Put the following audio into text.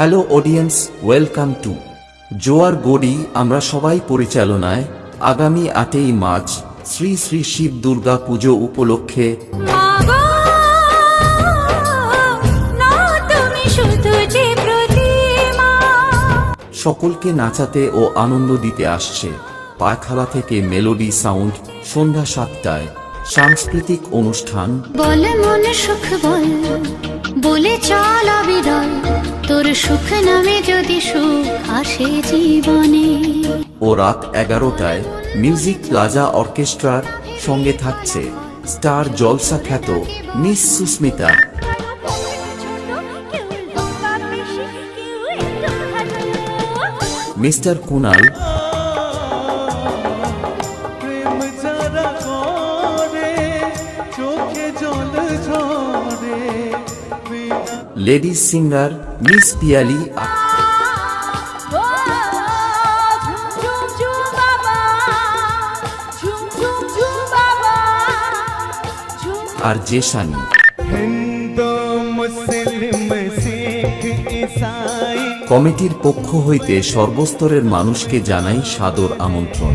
Hello audience welcome to জোয়ার গড়ি আমরা সবাই পরিচালনায় আগামী আটই মার্চ শ্রী শ্রী শিব দুর্গা পুজো উপলক্ষে সকলকে নাচাতে ও আনন্দ দিতে আসছে। পায়খালা থেকে মেলোডি সাউন্ড সন্ধ্যা সাতটায়। সাংস্কৃতিক অনুষ্ঠান। বল মন সুখ বল বলে চল অবিরল। তোর সুখ নামে যদি সুখ আসে জীবনে। ও রাত এগারোটায় মিউজিক প্লাজা অর্কেস্ট্রার সঙ্গে থাকছে স্টার জলসা খ্যাত মিস সুস্মিতা। মিস্টার কুনাল প্রেম যারা করে চোখে জল ঝরে। লেডিজ সিঙ্গার মিস পিয়ালি আর জেসানি। কমিটির পক্ষ হইতে সর্বস্তরের মানুষকে জানাই সাদর আমন্ত্রণ।